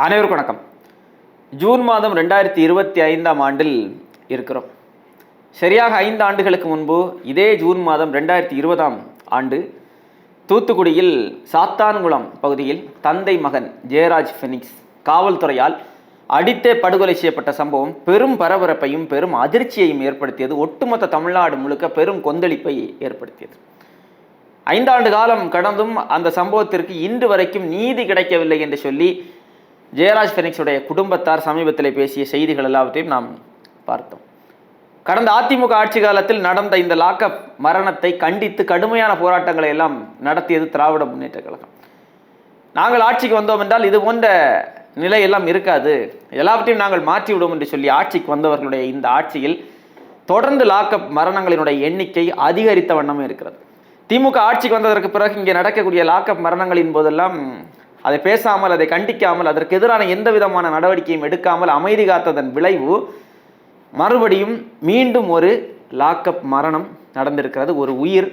அனைவருக்கும் வணக்கம். ஜூன் மாதம் ரெண்டாயிரத்தி இருபத்தி ஐந்தாம் ஆண்டில் இருக்கிறோம். சரியாக ஐந்து ஆண்டுகளுக்கு முன்பு இதே ஜூன் மாதம் ரெண்டாயிரத்தி இருபதாம் ஆண்டு தூத்துக்குடியில் சாத்தான்குளம் பகுதியில் தந்தை மகன் ஜெயராஜ் ஃபெனிக்ஸ் காவல்துறையால் அடித்தே படுகொலை செய்யப்பட்ட சம்பவம் பெரும் பரபரப்பையும் பெரும் அதிர்ச்சியையும் ஏற்படுத்தியது. ஒட்டுமொத்த தமிழ்நாடு முழுக்க பெரும் கொந்தளிப்பை ஏற்படுத்தியது. ஐந்தாண்டு காலம் கடந்தும் அந்த சம்பவத்திற்கு இன்று வரைக்கும் நீதி கிடைக்கவில்லை என்று சொல்லி ஜெயராஜ் ஃபெனிக்ஸுடைய குடும்பத்தார் சமீபத்தில் பேசிய செய்திகள் எல்லாவற்றையும் நாம் பார்த்தோம். கடந்த அதிமுக ஆட்சி காலத்தில் நடந்த இந்த லாக்அப் மரணத்தை கண்டித்து கடுமையான போராட்டங்களை எல்லாம் நடத்தியது திராவிட முன்னேற்ற கழகம். நாங்கள் ஆட்சிக்கு வந்தோம் என்றால் இது போன்ற நிலையெல்லாம் இருக்காது. எல்லாவற்றையும் நாங்கள் மாற்றி விடுவோம் என்று சொல்லி ஆட்சிக்கு வந்தவர்களுடைய இந்த ஆட்சியில் தொடர்ந்து லாக்அப் மரணங்களினுடைய எண்ணிக்கை அதிகரித்த வண்ணமே இருக்கிறது. திமுக ஆட்சிக்கு வந்ததற்கு பிறகு இங்கே நடக்கக்கூடிய லாக்அப் மரணங்களின் போதெல்லாம் அதை பேசாமல் அதை கண்டிக்காமல் அதற்கு எதிரான எந்த விதமான நடவடிக்கையும் எடுக்காமல் அமைதி காத்ததன் விளைவு மறுபடியும் மீண்டும் ஒரு லாக்அப் மரணம் நடந்திருக்கிறது. ஒரு உயிர்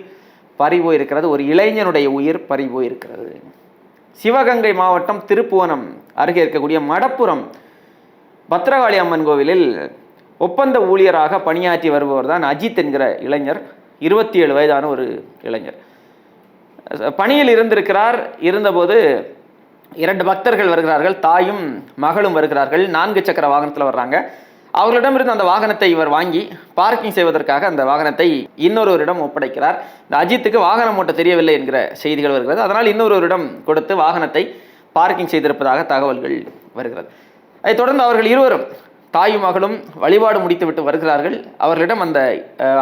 பறிபோயிருக்கிறது. ஒரு இளைஞனுடைய உயிர் பறிபோயிருக்கிறது. சிவகங்கை மாவட்டம் திருப்புவனம் அருகே இருக்கக்கூடிய மடப்புரம் பத்ரகாளி அம்மன் கோவிலில் ஒப்பந்த ஊழியராக பணியாற்றி வருபவர் தான் அஜித் என்கிற இளைஞர். இருபத்தி ஏழு வயதான ஒரு இளைஞர். பணியில் இருந்திருக்கிறார். இருந்தபோது இரண்டு பக்தர்கள் வருகிறார்கள் தாயும் மகளும் வருகிறார்கள் நான்கு சக்கர வாகனத்தில் வர்றாங்க. அவர்களிடமிருந்து அந்த வாகனத்தை இவர் வாங்கி பார்க்கிங் செய்வதற்காக அந்த வாகனத்தை இன்னொருவரிடம் ஒப்படைக்கிறார். இந்த அஜித்துக்கு வாகனம் ஓட்ட தெரியவில்லை என்கிற செய்திகள் வருகிறது. அதனால் இன்னொருவரிடம் கொடுத்து வாகனத்தை பார்க்கிங் செய்திருப்பதாக தகவல்கள் வருகிறது. அதைத் தொடர்ந்து அவர்கள் இருவரும் தாயும் மகளும் வழிபாடு முடித்துவிட்டு வருகிறார்கள். அவர்களிடம் அந்த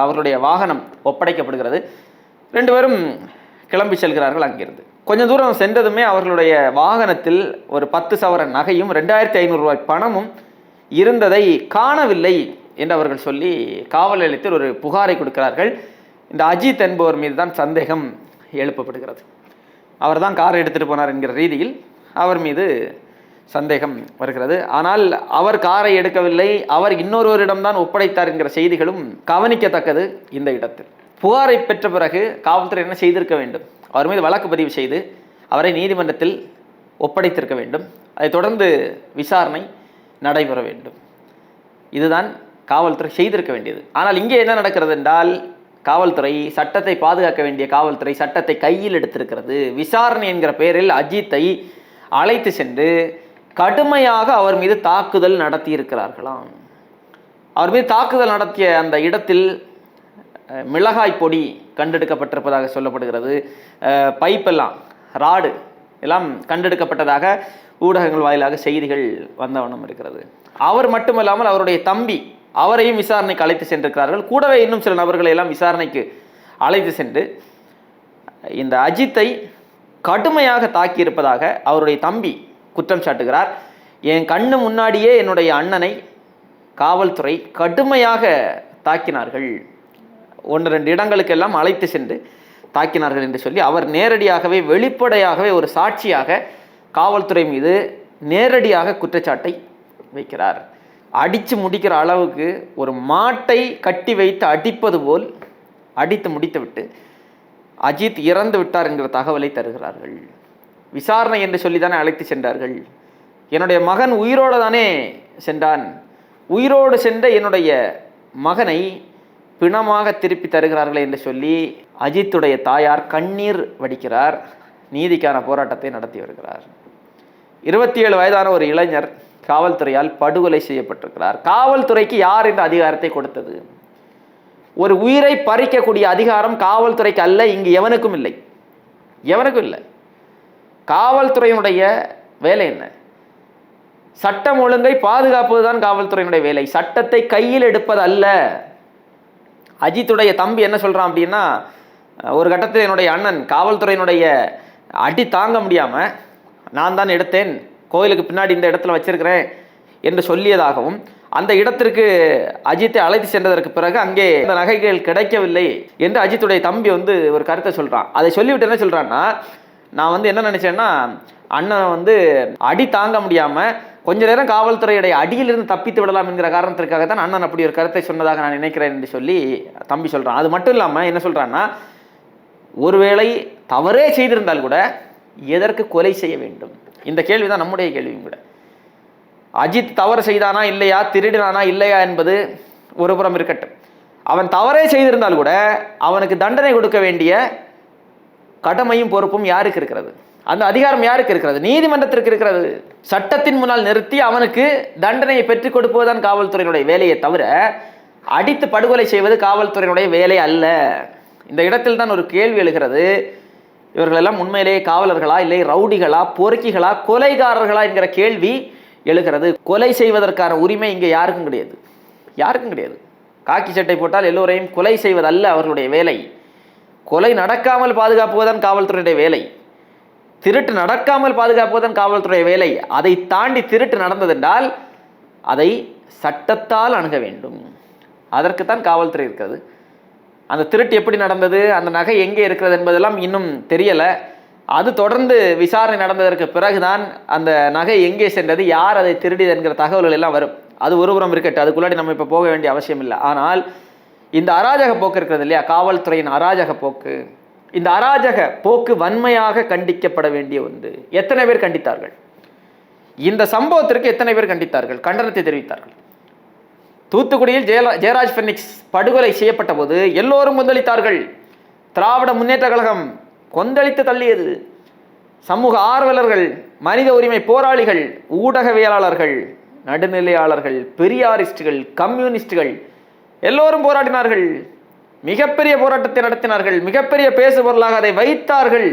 அவர்களுடைய வாகனம் ஒப்படைக்கப்படுகிறது. ரெண்டு பேரும் கிளம்பி செல்கிறார்கள் அங்கிருந்து. கொஞ்சம் தூரம் சென்றதுமே அவர்களுடைய வாகனத்தில் ஒரு பத்து சவரன் நகையும் ரெண்டாயிரத்தி ஐநூறு ரூபாய் பணமும் இருந்ததை காணவில்லை என்று அவர்கள் சொல்லி காவல் நிலையத்தில் ஒரு புகாரை கொடுக்கிறார்கள். இந்த அஜித் என்பவர் மீது தான் சந்தேகம் எழுப்பப்படுகிறது. அவர் தான் காரை எடுத்துகிட்டு போனார் என்கிற ரீதியில் அவர் மீது சந்தேகம் வருகிறது. ஆனால் அவர் காரை எடுக்கவில்லை அவர் இன்னொருவரிடம்தான் ஒப்படைத்தார் என்கிற செய்திகளும் கவனிக்கத்தக்கது இந்த இடத்தில். புகாரை பெற்ற பிறகு காவல்துறை என்ன செய்திருக்க வேண்டும்? அவர் மீது வழக்கு பதிவு செய்து அவரை நீதிமன்றத்தில் ஒப்படைத்திருக்க வேண்டும். அதை தொடர்ந்து விசாரணை நடைபெற வேண்டும். இதுதான் காவல்துறை செய்திருக்க வேண்டியது. ஆனால் இங்கே என்ன நடக்கிறது என்றால் காவல்துறை சட்டத்தை பாதுகாக்க வேண்டிய காவல்துறை சட்டத்தை கையில் எடுத்திருக்கிறது. விசாரணை என்கிற பெயரில் அஜித்தை அழைத்து சென்று கடுமையாக அவர் மீது தாக்குதல் நடத்தியிருக்கிறார்களாம். அவர் மீது தாக்குதல் நடத்திய அந்த இடத்தில் மிளகாய் பொடி கண்டெடுக்கப்பட்டிருப்பதாக சொல்லப்படுகிறது. பைப்பெல்லாம் ராடு எல்லாம் கண்டெடுக்கப்பட்டதாக ஊடகங்கள் வாயிலாக செய்திகள் வந்த இருக்கிறது. அவர் மட்டுமல்லாமல் அவருடைய தம்பி அவரையும் விசாரணைக்கு அழைத்து சென்றிருக்கிறார்கள். கூடவே இன்னும் சில நபர்களை எல்லாம் விசாரணைக்கு அழைத்து சென்று இந்த அஜித்தை கடுமையாக தாக்கியிருப்பதாக அவருடைய தம்பி குற்றம் சாட்டுகிறார். என் கண்ணு முன்னாடியே என்னுடைய அண்ணனை காவல்துறை கடுமையாக தாக்கினார்கள். ஒன்று ரெண்டு இடங்களுக்கெல்லாம் அழைத்து சென்று தாக்கினார்கள் என்று சொல்லி அவர் நேரடியாகவே வெளிப்படையாகவே ஒரு சாட்சியாக காவல்துறை மீது நேரடியாக குற்றச்சாட்டை வைக்கிறார். அடித்து முடிக்கிற அளவுக்கு ஒரு மாட்டை கட்டி வைத்து அடிப்பது போல் அடித்து முடித்துவிட்டு அஜித் இறந்து விட்டார் என்கிற தகவலை தருகிறார்கள். விசாரணை என்று சொல்லி தானே அழைத்து சென்றார்கள். என்னுடைய மகன் உயிரோடு தானே சென்றான். உயிரோடு சென்ற என்னுடைய மகனை பிணமாக திருப்பி தருகிறார்களே என்று சொல்லி அஜித்துடைய தாயார் கண்ணீர் வடிக்கிறார். நீதிக்கான போராட்டத்தை நடத்தி வருகிறார். இருபத்தி ஏழு வயதான ஒரு இளைஞர் காவல்துறையால் படுகொலை செய்யப்பட்டிருக்கிறார். காவல்துறைக்கு யார் இந்த அதிகாரத்தை கொடுத்தது? ஒரு உயிரை பறிக்கக்கூடிய அதிகாரம் காவல்துறைக்கு அல்ல இங்கு எவனுக்கும் இல்லை. எவனுக்கும் இல்லை. காவல்துறையினுடைய வேலை என்ன? சட்டம் ஒழுங்கை பாதுகாப்பது தான் காவல்துறையினுடைய வேலை. சட்டத்தை கையில் எடுப்பது அல்ல அஜித்துடைய தம்பி என்ன சொல்கிறான் அப்படின்னா ஒரு கட்டத்தில் என்னுடைய அண்ணன் காவல்துறையினுடைய அடி தாங்க முடியாமல் நான் தான் எடுத்தேன் கோயிலுக்கு பின்னாடி இந்த இடத்துல வச்சிருக்கிறேன் என்று சொல்லியதாகவும் அந்த இடத்திற்கு அஜித்தை அழைத்து சென்றதற்கு பிறகு அங்கே அந்த நகைகள் கிடைக்கவில்லை என்று அஜித்துடைய தம்பி வந்து ஒரு கருத்தை சொல்கிறான் அதை சொல்லிவிட்டு என்ன சொல்கிறான்னா நான் வந்து என்ன நினச்சேன்னா அண்ணன் வந்து அடி தாங்க முடியாமல் கொஞ்ச நேரம் காவல்துறையுடைய அடியிலிருந்து தப்பித்து விடலாம் என்கிற காரணத்திற்காக தான் அண்ணன் அப்படி ஒரு கருத்தை சொன்னதாக நான் நினைக்கிறேன் என்று சொல்லி தம்பி சொல்றான். அது மட்டும் இல்லாம என்ன சொல்றான்னா ஒருவேளை தவறே செய்திருந்தால் கூட எதற்கு கொலை செய்ய வேண்டும்? இந்த கேள்விதான் நம்முடைய கேள்வியும் கூட. அஜித் தவறு செய்தானா இல்லையா? திருடினானா இல்லையா என்பது ஒரு புறம் இருக்கட்டும். அவன் தவறே செய்திருந்தால் கூட அவனுக்கு தண்டனை கொடுக்க வேண்டிய கடமையும் பொறுப்பும் யாருக்கு இருக்கிறது? அந்த அதிகாரம் யாருக்கு இருக்கிறது? நீதிமன்றத்திற்கு இருக்கிறது. சட்டத்தின் முன்னால் நிறுத்தி அவனுக்கு தண்டனையை பெற்றுக் கொடுப்பதுதான் காவல்துறையினுடைய வேலையை தவிர அடித்து படுகொலை செய்வது காவல்துறையினுடைய வேலை அல்ல. இந்த இடத்தில் தான் ஒரு கேள்வி எழுகிறது. இவர்களெல்லாம் உண்மையிலேயே காவலர்களா இல்லை ரவுடிகளா பொறுக்கிகளா கொலைகாரர்களா என்கிற கேள்வி எழுகிறது. கொலை செய்வதற்கான உரிமை இங்கே யாருக்கும் கிடையாது. யாருக்கும் கிடையாது. காக்கி சட்டை போட்டால் எல்லோரையும் கொலை செய்வதல்ல அவர்களுடைய வேலை. கொலை நடக்காமல் பாதுகாப்புவதுதான் காவல்துறையுடைய வேலை. திருட்டு நடக்காமல் பாதுகாப்பதுதான் காவல்துறை வேலை. அதை தாண்டி திருட்டு நடந்ததென்றால் அதை சட்டத்தால் அணுக வேண்டும். அதற்குத்தான் காவல்துறை இருக்கிறது. அந்த திருட்டு எப்படி நடந்தது அந்த நகை எங்கே இருக்கிறது என்பதெல்லாம் இன்னும் தெரியலை. அது தொடர்ந்து விசாரணை நடந்ததற்கு பிறகுதான் அந்த நகை எங்கே சென்றது யார் அதை திருடியது என்கிற தகவல்கள் எல்லாம் வரும். அது ஒருபுறம் இருக்கட்டும் அதுக்குள்ளாடி நம்ம இப்போ போக வேண்டிய அவசியம் இல்லை. ஆனால் இந்த அராஜக போக்கு இருக்கிறது இல்லையா? காவல்துறையின் அராஜக போக்கு. இந்த அராஜக போக்கு வன்மையாக கண்டிக்கப்பட வேண்டிய ஒன்று. எத்தனை பேர் கண்டித்தார்கள்? இந்த சம்பவத்திற்கு எத்தனை பேர் கண்டித்தார்கள்? கண்டனத்தை தெரிவித்தார்கள். தூத்துக்குடியில் ஜெயலா ஜெயராஜ் ஃபெனிக்ஸ் படுகொலை செய்யப்பட்ட போது எல்லோரும் கொந்தளித்தார்கள். திராவிட முன்னேற்ற கழகம் கொந்தளித்து தள்ளியது. சமூக ஆர்வலர்கள் மனித உரிமை போராளிகள் ஊடகவியலாளர்கள் நடுநிலையாளர்கள் பெரியாரிஸ்டுகள் கம்யூனிஸ்டுகள் எல்லோரும் போராடினார்கள். மிகப்பெரிய போராட்டத்தை நடத்தினார்கள் மிகப்பெரிய பேசு பொருளாக அதை வைத்தார்கள்.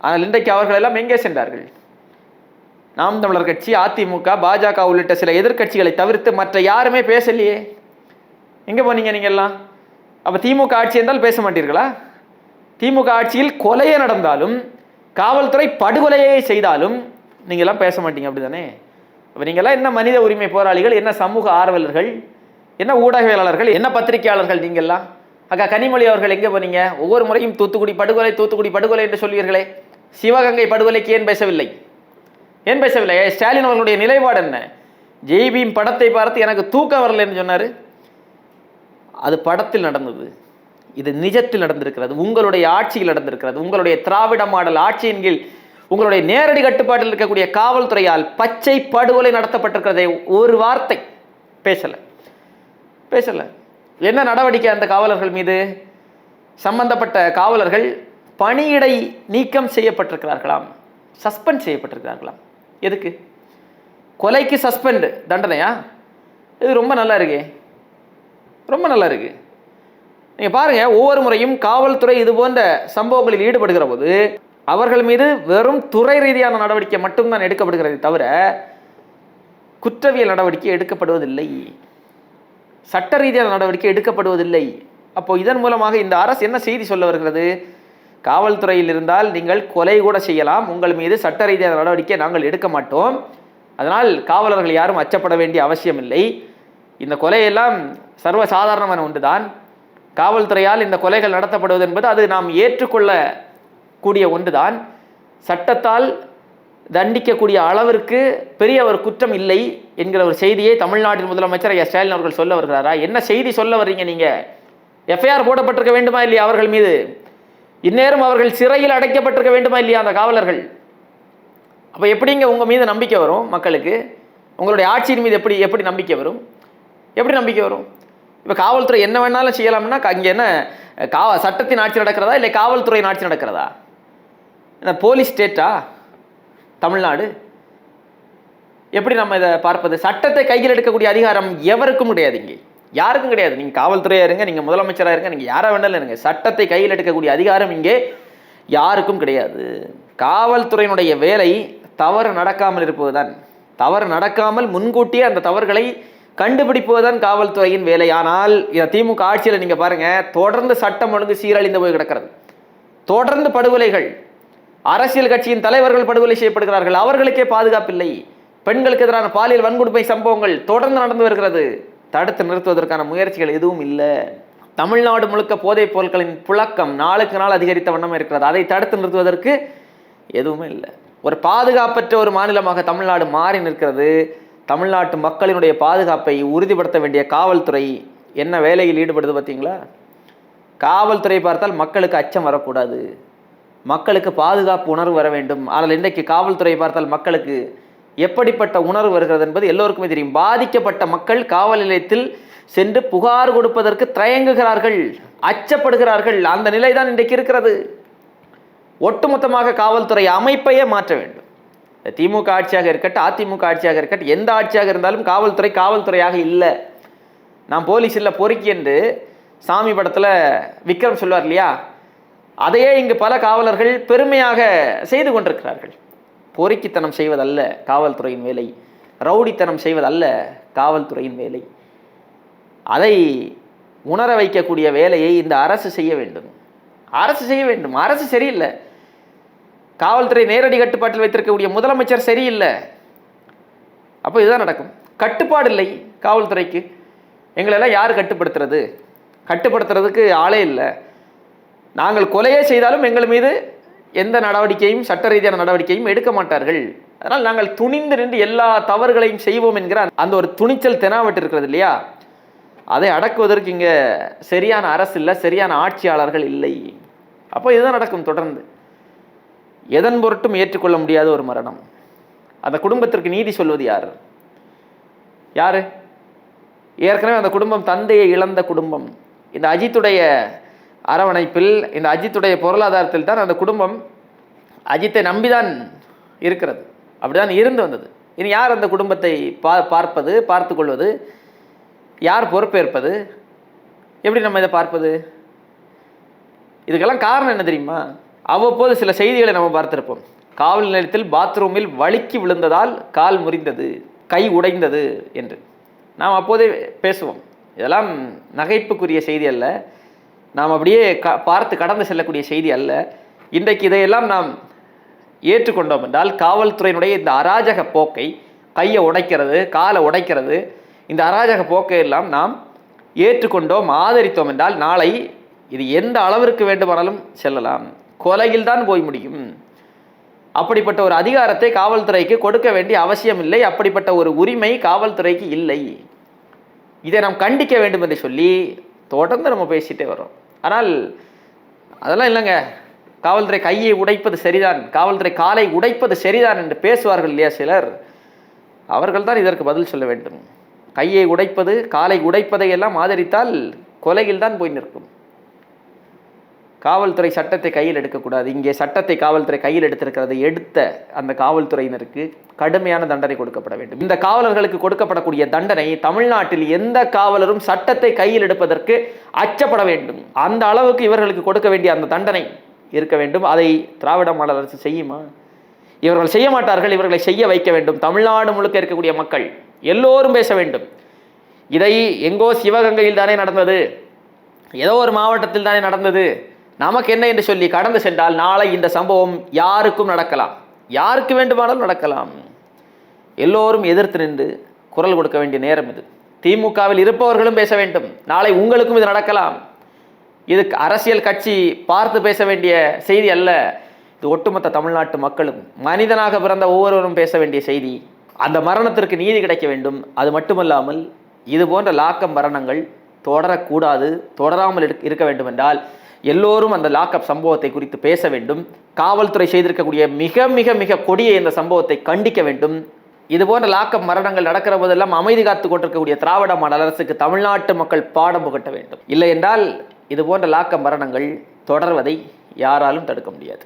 ஆனால் இன்றைக்கு அவர்கள் எல்லாம் எங்கே சென்றார்கள்? நாம் தமிழர் கட்சி அதிமுக பாஜக உள்ளிட்ட சில எதிர்க்கட்சிகளை தவிர்த்து மற்ற யாருமே பேசலையே. எங்கே போனீங்க நீங்க எல்லாம் அப்போ திமுக ஆட்சி இருந்தால் பேச மாட்டீர்களா? திமுக ஆட்சியில் கொலையே நடந்தாலும் காவல்துறை படுகொலையே செய்தாலும் நீங்க எல்லாம் பேச மாட்டீங்க அப்படிதானே அப்போ நீங்கள்லாம் என்ன மனித உரிமை போராளிகள் என்ன சமூக ஆர்வலர்கள் என்ன ஊடகவியலாளர்கள் என்ன பத்திரிகையாளர்கள் நீங்கள்லாம் அக்கா கனிமொழி அவர்கள் எங்கே போனீங்க? ஒவ்வொரு முறையும் தூத்துக்குடி படுகொலை தூத்துக்குடி படுகொலை என்று சொல்வீர்களே. சிவகங்கை படுகொலைக்கு ஏன் பேசவில்லை? ஏன் பேசவில்லை? ஸ்டாலின் அவர்களுடைய நிலைப்பாடு என்ன? ஜெய்பீம் படத்தை பார்த்து எனக்கு தூக்கம் வரலன்னு சொன்னார். அது படத்தில் நடந்தது. இது நிஜத்தில் நடந்திருக்கிறது. உங்களுடைய ஆட்சியில் நடந்திருக்கிறது. உங்களுடைய திராவிட மாடல் ஆட்சியின் கீழ் உங்களுடைய நேரடி கட்டுப்பாட்டில் இருக்கக்கூடிய காவல்துறையால் பச்சை படுகொலை நடத்தப்பட்டிருக்கிறதை ஒரு வார்த்தை. பேசலை. பேசலை. என்ன நடவடிக்கை அந்த காவலர்கள் மீது? சம்பந்தப்பட்ட காவலர்கள் பணியிடை நீக்கம் செய்யப்பட்டிருக்கிறார்களாம். சஸ்பெண்ட் செய்யப்பட்டிருக்கிறார்களாம். எதுக்கு? கொலைக்கு சஸ்பெண்டு தண்டனையா? இது ரொம்ப நல்லா இருக்கே. ரொம்ப நல்லா இருக்கு. நீங்கள் பாருங்க ஒவ்வொரு முறையும் காவல்துறை இது போன்ற சம்பவங்களில் ஈடுபடுகிற போது அவர்கள் மீது வெறும் துறை ரீதியான நடவடிக்கை மட்டும்தான் எடுக்கப்படுகிறது தவிர குற்றவியல் நடவடிக்கை எடுக்கப்படுவதில்லை. சட்ட ரீதியான நடவடிக்கை எடுக்கப்படுவதில்லை. அப்போ இதன் மூலமாக இந்த அரசு என்ன செய்தி சொல்ல வருகிறது? காவல்துறையில் இருந்தால் நீங்கள் கொலை கூட செய்யலாம். உங்கள் மீது சட்ட ரீதியான நடவடிக்கை நாங்கள் எடுக்க மாட்டோம். அதனால் காவலர்கள் யாரும் அச்சப்பட வேண்டிய அவசியம் இல்லை இந்த கொலையெல்லாம் சர்வ சாதாரணமான ஒன்றுதான். காவல்துறையால் இந்த கொலைகள் நடத்தப்படுவது என்பது அது நாம் ஏற்றுக்கொள்ள கூடிய ஒன்றுதான். சட்டத்தால் தண்டிக்கக்கூடிய அளவிற்கு பெரிய ஒரு குற்றம் இல்லை என்கிற ஒரு செய்தியை தமிழ்நாட்டின் முதலமைச்சர் ஐயா ஸ்டாலின் அவர்கள் சொல்ல வருகிறாரா? என்ன செய்தி சொல்ல வர்றீங்க நீங்க? எஃப்ஐஆர் போடப்பட்டிருக்க வேண்டுமா இல்லையா அவர்கள் மீது? இந்நேரம் அவர்கள் சிறையில் அடைக்கப்பட்டிருக்க வேண்டுமா இல்லையா அந்த காவலர்கள்? அப்போ எப்படிங்க உங்க மீது நம்பிக்கை வரும் மக்களுக்கு? உங்களுடைய ஆட்சியின் மீது எப்படி எப்படி நம்பிக்கை வரும்? எப்படி நம்பிக்கை வரும்? இப்போ காவல்துறை என்ன வேணாலும் செய்யலாம்னா அங்கே என்ன கா சட்டத்தின் ஆட்சி நடக்கிறதா? இல்லை காவல்துறையின் ஆட்சி நடக்கிறதா? என்ன போலீஸ் ஸ்டேட்டா? தமிழ்நாடு. எப்படி நம்ம இதை பார்ப்பது? சட்டத்தை கையில் எடுக்கக்கூடிய அதிகாரம் எவருக்கும் கிடையாது இங்கே. யாருக்கும் கிடையாது. நீங்கள் காவல்துறையாக இருங்க நீங்கள் முதலமைச்சராக இருங்க நீங்கள் யாராக வேண்டாலும் இருங்க. சட்டத்தை கையில் எடுக்கக்கூடிய அதிகாரம் இங்கே யாருக்கும் கிடையாது. காவல்துறையினுடைய வேலை தவறு நடக்காமல் இருப்பதுதான். தவறு நடக்காமல் முன்கூட்டியே அந்த தவறுகளை கண்டுபிடிப்பதுதான் காவல்துறையின் வேலை. ஆனால் இதை திமுக ஆட்சியில் நீங்கள் பாருங்க தொடர்ந்து சட்டம் ஒழுங்கு சீரழிந்து போய் கிடக்கிறது. தொடர்ந்து படுகொலைகள் அரசியல் கட்சியின் தலைவர்கள் படுகொலை செய்யப்படுகிறார்கள். அவர்களுக்கே பாதுகாப்பில்லை. பெண்களுக்கு எதிரான பாலியல் வன்கொடுமை சம்பவங்கள் தொடர்ந்து நடந்து வருகிறது. தடுத்து நிறுத்துவதற்கான முயற்சிகள் எதுவும் இல்லை. தமிழ்நாடு முழுக்க போதைப் பொருட்களின் புழக்கம் நாளுக்கு நாள் அதிகரித்த வண்ணம் இருக்கிறது. அதை தடுத்து நிறுத்துவதற்கு எதுவுமே இல்லை. ஒரு பாதுகாப்பற்ற ஒரு மாநிலமாக தமிழ்நாடு மாறி நிற்கிறது. தமிழ்நாட்டு மக்களினுடைய பாதுகாப்பை உறுதிப்படுத்த வேண்டிய காவல்துறை என்ன வேலையில் ஈடுபடுது பார்த்தீங்களா? காவல்துறை பார்த்தால் மக்களுக்கு அச்சம் வரக்கூடாது. மக்களுக்கு பாதுகாப்பு உணர்வு வர வேண்டும். ஆனால் இன்றைக்கு காவல்துறை பார்த்தால் மக்களுக்கு எப்படிப்பட்ட உணர்வு வருகிறது என்பது எல்லோருக்குமே தெரியும். பாதிக்கப்பட்ட மக்கள் காவல் நிலையத்தில் சென்று புகார் கொடுப்பதற்கு தயங்குகிறார்கள் அச்சப்படுகிறார்கள். அந்த நிலை தான் இன்றைக்கு இருக்கிறது. ஒட்டுமொத்தமாக காவல்துறை அமைப்பையே மாற்ற வேண்டும். திமுக ஆட்சியாக இருக்கட்டும் அதிமுக ஆட்சியாக இருக்கட்டும் எந்த ஆட்சியாக இருந்தாலும் காவல்துறை காவல்துறையாக இல்லை. நான் போலீஸ் இல்லை பொறுக்கி என்று சாமி படத்தில் விக்ரம் சொல்வார் இல்லையா? அதையே இங்கு பல காவலர்கள் பெருமையாக செய்து கொண்டிருக்கிறார்கள். பொறுக்கித்தனம் செய்வதல்ல காவல்துறையின் வேலை. ரவுடித்தனம் செய்வதல்ல காவல்துறையின் வேலை. அதை உணர வைக்கக்கூடிய வேலையை இந்த அரசு செய்ய வேண்டும். அரசு செய்ய வேண்டும். அரசு சரியில்லை. காவல்துறை நேரடி கட்டுப்பாட்டில் வைத்திருக்கக்கூடிய முதலமைச்சர் சரியில்லை. அப்போ இதுதான் நடக்கும். கட்டுப்பாடு இல்லை காவல்துறைக்கு. எங்களெல்லாம் யார் கட்டுப்படுத்துறது? கட்டுப்படுத்துறதுக்கு ஆளே இல்லை. நாங்கள் கொலையே செய்தாலும் எங்கள் மீது எந்த நடவடிக்கையும் சட்ட ரீதியான நடவடிக்கையும் எடுக்க மாட்டார்கள். அதனால் நாங்கள் துணிந்து நின்று எல்லா தவறுகளையும் செய்வோம் என்கிற அந்த ஒரு துணிச்சல் தெனாவட்டு இருக்கிறது இல்லையா? அதை அடக்குவதற்கு இங்கே சரியான அரசு இல்லை சரியான ஆட்சியாளர்கள் இல்லை. அப்போ இதுதான் நடக்கும் தொடர்ந்து. எதன் பொருட்டும் ஏற்றுக்கொள்ள முடியாத ஒரு மரணம். அந்த குடும்பத்திற்கு நீதி சொல்வது யார்? யார்? ஏற்கனவே அந்த குடும்பம் தந்தையை இழந்த குடும்பம். இந்த அஜித்துடைய அரவணைப்பில் இந்த அஜித்துடைய பொருளாதாரத்தில் தான் அந்த குடும்பம் அஜித்தை நம்பிதான் இருக்கிறது. அப்படிதான் இருந்து வந்தது. இனி யார் அந்த குடும்பத்தை பா பார்ப்பது பார்த்து கொள்வது? யார் பொறுப்பேற்பது? எப்படி நம்ம இதை பார்ப்பது? இதுக்கெல்லாம் காரணம் என்ன தெரியுமா? அவ்வப்போது சில செய்திகளை நம்ம பார்த்துருப்போம். காவல் நிலையத்தில் பாத்ரூமில் வழுக்கி விழுந்ததால் கால் முறிந்தது கை உடைந்தது என்று. நாம் அப்போதே பேசுவோம். இதெல்லாம் நகைப்புக்குரிய செய்தி அல்ல. நாம் அப்படியே க பார்த்து கடந்து செல்லக்கூடிய செய்தி அல்ல. இன்றைக்கு இதையெல்லாம் நாம் ஏற்றுக்கொண்டோம் என்றால் காவல்துறையினுடைய இந்த அராஜக போக்கை கையை உடைக்கிறது காலை உடைக்கிறது இந்த அராஜக போக்கை எல்லாம் நாம் ஏற்றுக்கொண்டோம் ஆதரித்தோம் என்றால் நாளை இது எந்த அளவிற்கு வேண்டுமானாலும் செல்லலாம். கொலையில் தான் போய் முடியும். அப்படிப்பட்ட ஒரு அதிகாரத்தை காவல்துறைக்கு கொடுக்க வேண்டிய அவசியம் இல்லை அப்படிப்பட்ட ஒரு உரிமை காவல்துறைக்கு இல்லை. இதை நாம் கண்டிக்க வேண்டும் என்று சொல்லி தொடர்ந்து நம்ம பேசிகிட்டே வரோம். ஆனால் அதெல்லாம் இல்லைங்க. காவல்துறை கையை உடைப்பது சரிதான். காவல்துறை காலை உடைப்பது சரிதான் என்று பேசுவார்கள் இல்லையா சிலர்? அவர்கள் தான் இதற்கு பதில் சொல்ல வேண்டும். கையை உடைப்பது காலை உடைப்பதை எல்லாம் ஆதரித்தால் கொலையில் தான் போய் நிற்கும். காவல்துறை சட்டத்தை கையில் எடுக்கக்கூடாது. இங்கே சட்டத்தை காவல்துறை கையில் எடுத்திருக்கிறது எடுத்த அந்த காவல்துறையினருக்கு கடுமையான தண்டனை கொடுக்கப்பட வேண்டும். இந்த காவலர்களுக்கு கொடுக்கப்படக்கூடிய தண்டனை தமிழ்நாட்டில் எந்த காவலரும் சட்டத்தை கையில் எடுப்பதற்கு அச்சப்பட வேண்டும். அந்த அளவுக்கு இவர்களுக்கு கொடுக்க வேண்டிய அந்த தண்டனை இருக்க வேண்டும். அதை திராவிட மாடல் அரசு செய்யுமா? இவர்கள் செய்ய மாட்டார்கள் இவர்களை செய்ய வைக்க வேண்டும். தமிழ்நாடு முழுக்க இருக்கக்கூடிய மக்கள் எல்லோரும் பேச வேண்டும். இதை எங்கோ சிவகங்கையில் தானே நடந்தது. ஏதோ ஒரு மாவட்டத்தில் தானே நடந்தது. நமக்கு என்ன என்று சொல்லி கடந்து சென்றால் நாளை இந்த சம்பவம் யாருக்கும் நடக்கலாம். யாருக்கு வேண்டுமானாலும் நடக்கலாம். எல்லோரும் எதிர்த்து நின்று குரல் கொடுக்க வேண்டிய நேரம் இது. திமுகவில் இருப்பவர்களும் பேச வேண்டும். நாளை உங்களுக்கும் இது நடக்கலாம். இது அரசியல் கட்சி பார்த்து பேச வேண்டிய செய்தி அல்ல. இது ஒட்டுமொத்த தமிழ்நாட்டு மக்களும் மனிதனாக பிறந்த ஒவ்வொருவரும் பேச வேண்டிய செய்தி. அந்த மரணத்திற்கு நீதி கிடைக்க வேண்டும். அது மட்டுமல்லாமல் இது போன்ற லாக்கம் மரணங்கள் தொடரக்கூடாது தொடராமல் இருக்க வேண்டும் என்றால் எல்லோரும் அந்த லாக்அப் சம்பவத்தை குறித்து பேச வேண்டும். காவல்துறை செய்திருக்கக்கூடிய மிக மிக மிக கொடிய இந்த சம்பவத்தை கண்டிக்க வேண்டும். இது போன்ற லாக்அப் மரணங்கள் நடக்கிற போதெல்லாம் அமைதி காத்து கொண்டிருக்கக்கூடிய திராவிட மாடல் அரசுக்கு தமிழ்நாட்டு மக்கள் பாடம் புகட்ட வேண்டும். இல்லை என்றால் இது போன்ற லாக்அப் மரணங்கள் தொடர்வதை யாராலும் தடுக்க முடியாது.